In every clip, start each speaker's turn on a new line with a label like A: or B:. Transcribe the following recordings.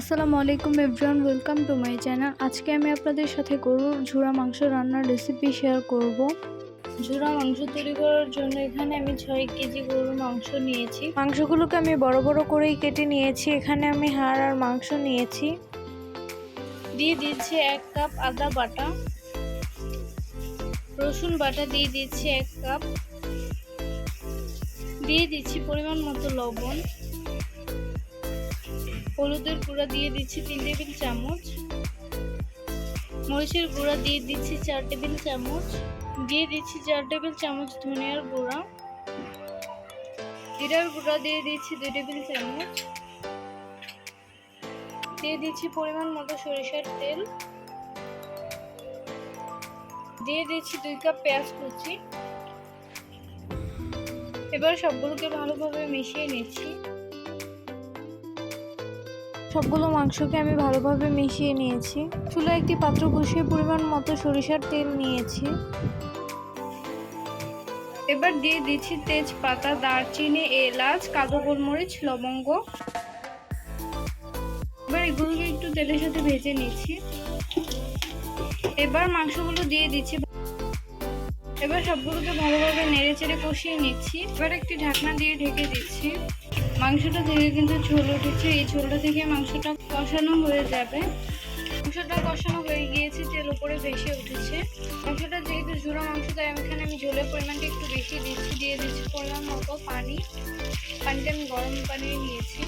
A: আসসালামু আলাইকুম everyone welcome to my channel আজকে আমি আপনাদের সাথে গরুর ঝুরা মাংস রান্নার রেসিপি শেয়ার করব। ঝুরা মাংস তৈরি করার জন্য এখানে আমি ছয় কেজি গরুর মাংস নিয়েছি। মাংসগুলোকে আমি বড় বড় করেই কেটে নিয়েছি। এখানে আমি হাড় আর মাংস নিয়েছি। দিয়ে দিচ্ছি এক কাপ আদা বাটা। রসুন বাটা দিয়ে দিচ্ছি এক কাপ। দিয়ে দিচ্ছি পরিমাণ মতো লবণ। হলুদের গুঁড়া দিয়ে দিচ্ছি তিন টেবিল চামচ। মরিচের গুঁড়া দিয়ে দিচ্ছি চার টেবিল চামচ। দিয়ে দিচ্ছি চার টেবিল চামচ ধনিয়ার গুঁড়া। জিরার গুঁড়া দিয়ে দিচ্ছি দুই টেবিল চামচ। দিয়ে দিচ্ছি পরিমাণ মতো সরিষার তেল। দিয়ে দিচ্ছি দুই কাপ পেঁয়াজ কুচি। এবার সবগুলোকে ভালোভাবে মিশিয়ে নিচ্ছি। সবগুলো মাংসকে আমি ভালোভাবে মিশিয়ে নিয়েছি। চুলা একটি পাত্র বসিয়ে পরিমাণ মতো সরিষার তেল নিয়েছি। এবার দিয়ে দিচ্ছি তেজপাতা, দারচিনি, এলাচ কাজু গোলমরিচ, লবঙ্গ। এবার এগুলোকে একটু তেলের সাথে ভেজে নিচ্ছি। এবার মাংসগুলো দিয়ে দিচ্ছি। এবার সবগুলোকে ভালোভাবে নেড়ে চেড়ে কষিয়ে নিচ্ছি। এবার একটি ঢাকনা দিয়ে ঢেকে দিচ্ছি। মাংসটা থেকে কিন্তু ঝোল উঠেছে। এই ঝোলটা থেকে মাংসটা কষানো হয়ে যাবে। মাংসটা কষানো হয়ে গিয়েছে, তেল উপরে ভেসে উঠেছে। মাংসটা যেহেতু ঝোড়ো মাংস তাই এখানে আমি ঝোলের পরিমাণটা একটু বেশি দিচ্ছি। দিয়ে দিচ্ছি পরিমাণ মতো পানি। পানিটা আমি গরম পানি নিয়েছি।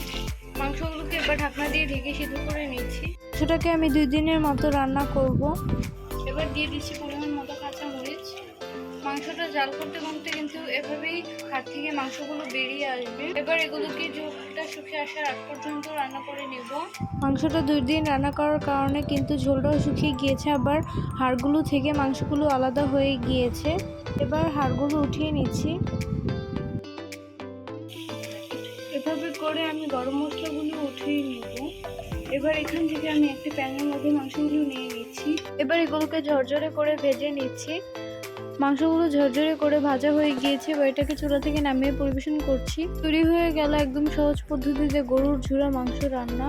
A: মাংসগুলোকে এবার ঢাকনা দিয়ে ঢেকে সিদ্ধ করে নিচ্ছি। মাংসটাকে আমি দুই দিনের মতো রান্না করব। এবার দিয়ে দিচ্ছি পরিমাণ মতো কাঁচা মরিচ মাংসটা জাল করতে করতে কিন্তু মাংসগুলো বেরিয়ে আসবে। এবার এগুলোকে ঝোলটা শুকিয়ে আসার আগ পর্যন্ত রান্না করে নেব। মাংসটা দুই দিন রান্না করার কারণে কিন্তু ঝোলটাও শুকিয়ে গিয়েছে আবার হাড়গুলো থেকে মাংসগুলো আলাদা হয়ে গিয়েছে। এবার হাড়গুলো উঠিয়ে নিচ্ছি। এভাবে করে আমি গরম মশলাগুলো উঠিয়ে নেব। এবার এখান থেকে আমি একটা প্যানের মধ্যে মাংসগুলো নিয়ে নিচ্ছি। এবার এগুলোকে ঝরঝরে করে ভেজে নিচ্ছি। মাংসগুলো ঝরঝরে করে ভাজা হয়ে গিয়েছে বা এটাকে চুলা থেকে নামিয়ে পরিবেশন করছি। তৈরি হয়ে গেল একদম সহজ পদ্ধতিতে গরুর ঝুরা মাংস রান্না।